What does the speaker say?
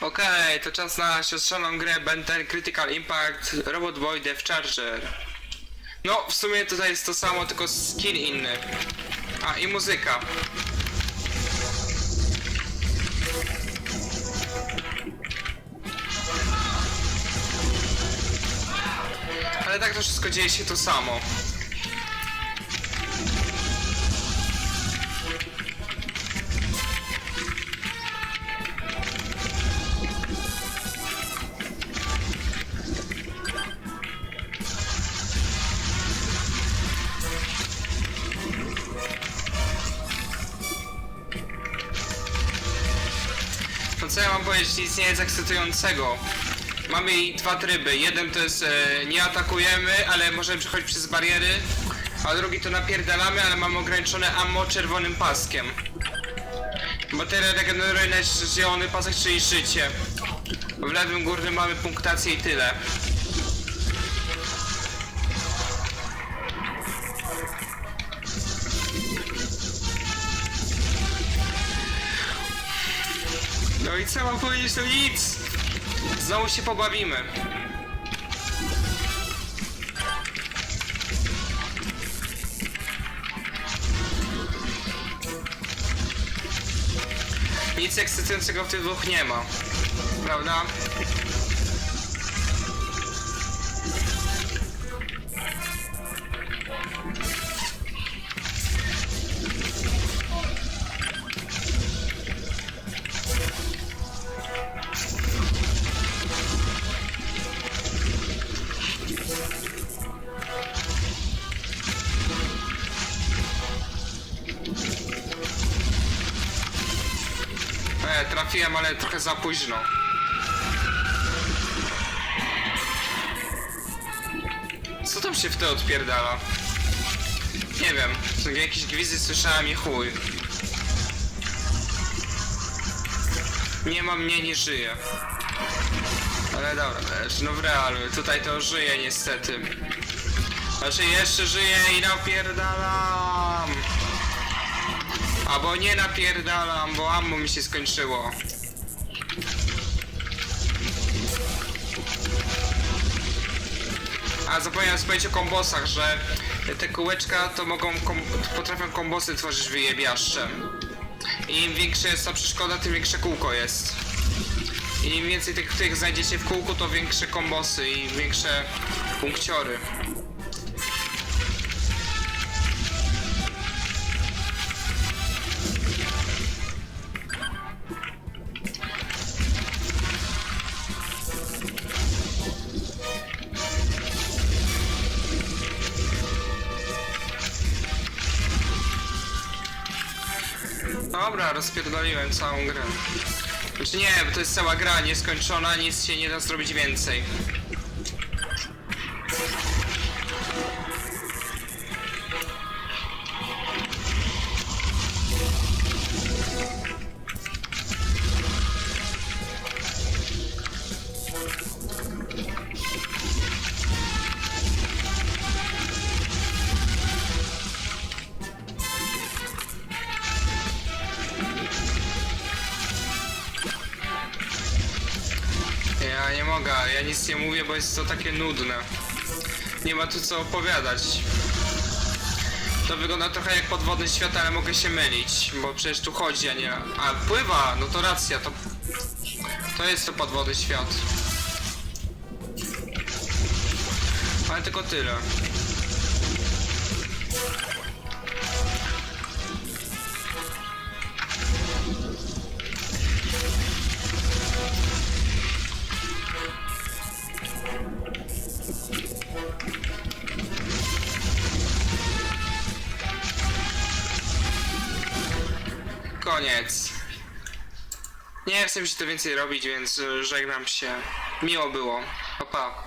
Okej, to czas na siostrzaną grę Benten Critical Impact Robot Boy Death Charger. No, w sumie tutaj jest to samo, tylko skin inny. A, i muzyka. Ale tak to wszystko dzieje się to samo. No co ja mam powiedzieć, nic nie jest ekscytującego. Mamy i dwa tryby. Jeden to jest e, nie atakujemy, ale możemy przechodzić przez bariery, a drugi to napierdalamy, ale mamy ograniczone ammo czerwonym paskiem. Bateria regeneruje na zielony pasek, czyli życie. W lewym górnym mamy punktację i tyle. No i co mam powiedzieć, to nic! Znowu się pobawimy. Nic ekscytującego w tych dwóch nie ma. Prawda? Trafiłem, ale trochę za późno. Co tam się w te odpierdala? Nie wiem, jakieś gwizdy słyszałem i chuj. Nie ma mnie, nie żyje. Ale dobra, no w realu, tutaj to żyje niestety. Znaczy jeszcze żyje i napierdalam. Albo nie napierdalam, bo ammo mi się skończyło. A zapomniałem wspomnieć o kombosach, że te kółeczka to mogą, kom potrafią kombosy tworzyć wyjebiaszcze. Im większa jest ta przeszkoda, tym większe kółko jest. Im więcej tych, tych znajdziecie w kółku, to większe kombosy i większe punkciory. Dobra, rozpierdoliłem całą grę. Znaczy nie, bo to jest cała gra nieskończona, nic się nie da zrobić więcej. Mogę, ja nic nie mówię, bo jest to takie nudne. Nie ma tu co opowiadać. To wygląda trochę jak podwodny świat, ale mogę się mylić, bo przecież tu chodzi, a nie... A, pływa! No to racja, to... To jest to podwodny świat. Ale tylko tyle. Koniec. Nie chcę mi się to więcej robić, więc e, żegnam się. Miło było. Pa, pa.